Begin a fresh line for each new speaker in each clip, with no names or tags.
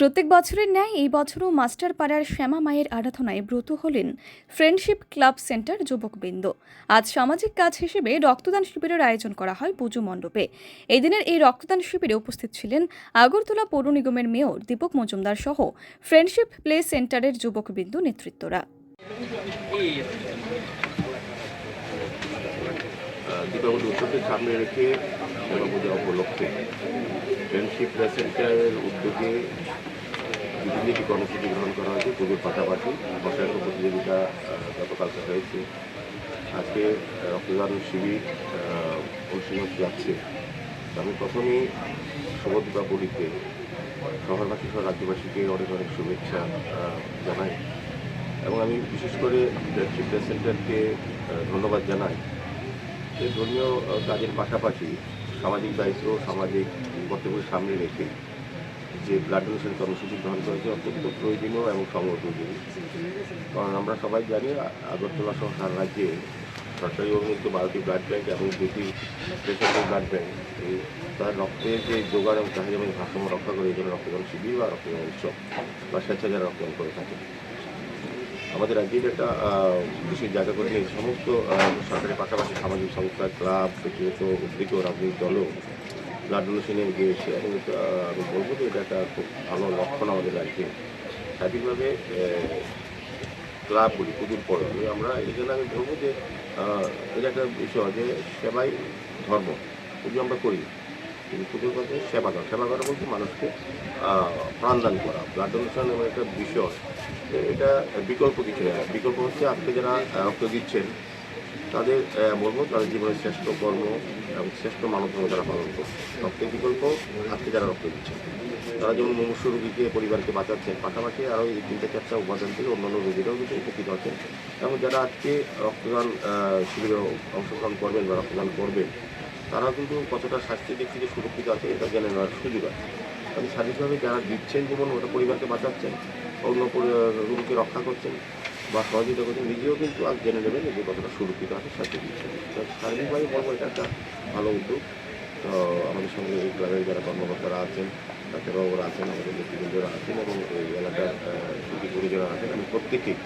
প্রত্যেক বছরের ন্যায় এই বছরও মাস্টারপাড়ার শ্যামা মায়ের আরাধনায় ব্রত হলেন ফ্রেন্ডশিপ ক্লাব সেন্টার যুবকবৃন্দ। আজ সামাজিক কাজ হিসেবে রক্তদান শিবিরের আয়োজন করা হয় পুজো মণ্ডপে। এই দিনের এই রক্তদান শিবিরে উপস্থিত ছিলেন আগরতলা পৌর নিগমের মেয়র দীপক মজুমদার সহ ফ্রেন্ডশিপ প্লে সেন্টারের যুবকবৃন্দ নেতৃত্বরা।
দীপাবলি উৎসবকে সামনে রেখে পূজা উপলক্ষে ফ্রেন্ডশিপ সেন্টারের উদ্যোগে বিভিন্ন একটি কর্মসূচি গ্রহণ করা হয়েছে পুজোর পাশাপাশি বসায়ন প্রতিযোগিতা গতকালকে হয়েছে। আজকে রক্তদান শিবির হতে যাচ্ছে। আমি প্রথমেই শুভ দীপাবলিতে শহরবাসী সহ রাজ্যবাসীকে অনেক অনেক শুভেচ্ছা জানাই। এবং আমি বিশেষ করে ফ্রেন্ডশিপ সেন্টারকে ধন্যবাদ জানাই। যে ধর্মীয় কাজের পাশাপাশি সামাজিক দায়িত্ব, সামাজিক কর্তব্যের সামনে রেখে যে ব্লাড ডোনেশন কর্মসূচি গ্রহণ করেছে, অত্যন্ত প্রয়োজনীয় এবং সময়োপযোগী। কারণ আমরা সবাই জানি, আগরতলা সহ সারা রাজ্যে সরকারি অনুমোদিত বারোটি ব্লাড ব্যাংক এবং দুটি বেসরকারি ব্লাড এই তার রক্তের যে যোগান এবং চাহিদা এবং ভারসাম্য রক্ষা করে, এই জন্য রক্তদান শিবির বা রক্তদান উৎসব বা স্বেচ্ছাচার রক্তদান করে থাকে। আমাদের রাজ্যের একটা বিশেষ জায়গা করে নিয়ে সমস্ত সরকারের পাশাপাশি সামাজিক সংস্থা, ক্লাব, ব্যক্তিগত, উদ্যোগ রাজনৈতিক দলও ব্লাড ডোনেশনে এগিয়ে এসে এবং আমি বলব যে এটা একটা খুব ভালো লক্ষণ আমাদের রাজ্যে স্বাধীনভাবে ক্লাব ক্লাবগুলি পুজোর পরে আমরা এই জন্য আমি বলব যে এটা একটা বিষয় যে সেবাই ধর্ম। পুজো আমরা করি, কিন্তু পুজোর কথা সেবা করা। সেবা করা বলতে মানুষকে প্রাণদান করা। ব্লাড ডোনেশন এমন একটা বিষয়। এটা বিকল্প কিছু না। বিকল্প হচ্ছে আজকে যারা রক্ত দিচ্ছেন, তাদের বলব তাদের জীবনের শ্রেষ্ঠ কর্ম এবং শ্রেষ্ঠ মানব ধর্ম তারা পালন করছে রক্তের বিকল্প আজকে যারা রক্ত দিচ্ছেন, তারা যেমন মুমূর্ষ রোগীকে, পরিবারকে বাঁচাচ্ছেন, পাশাপাশি আরও এই তিনটে চারটা উপাদান থেকে অন্যান্য রোগীরাও কিন্তু উপকৃত হচ্ছেন। এবং যারা আজকে রক্তদান শিবিরে অংশগ্রহণ করবেন বা রক্তদান করবেন তারা কিন্তু কতটা স্বাস্থ্যের দিক থেকে সুরক্ষিত আছে, এটা জেনে নেওয়ার সুযোগ আছে। কাজে শারীরিকভাবে যারা দিচ্ছেন যেমন ওটা পরিবারকে বাঁচাচ্ছেন, অন্য রোগীকে রক্ষা করছেন বা সহযোগিতা করছেন, নিজেও কিন্তু আজ জেনে নেবেন যে কতটা সুরক্ষিত আছে স্বাস্থ্য দিচ্ছেন তো শারীরিকভাবে বলব, এটা একটা ভালো উদ্যোগ। তো আমাদের সঙ্গে এই ক্লাবের যারা কর্মকর্তারা আছেন, ডাক্তারবাবুরা আছেন, আমাদের ব্যক্তিবৃন্দরা আছেন এবং এই এলাকার সুখী পরিজনা আছেন, আমি প্রত্যেকেই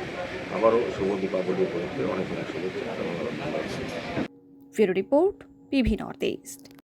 আবারও শুভ দীপাবলি উপলক্ষে অনেক অনেক শুভেচ্ছা।
ফেরো রিপোর্ট, পিভি নর্থ ইস্ট।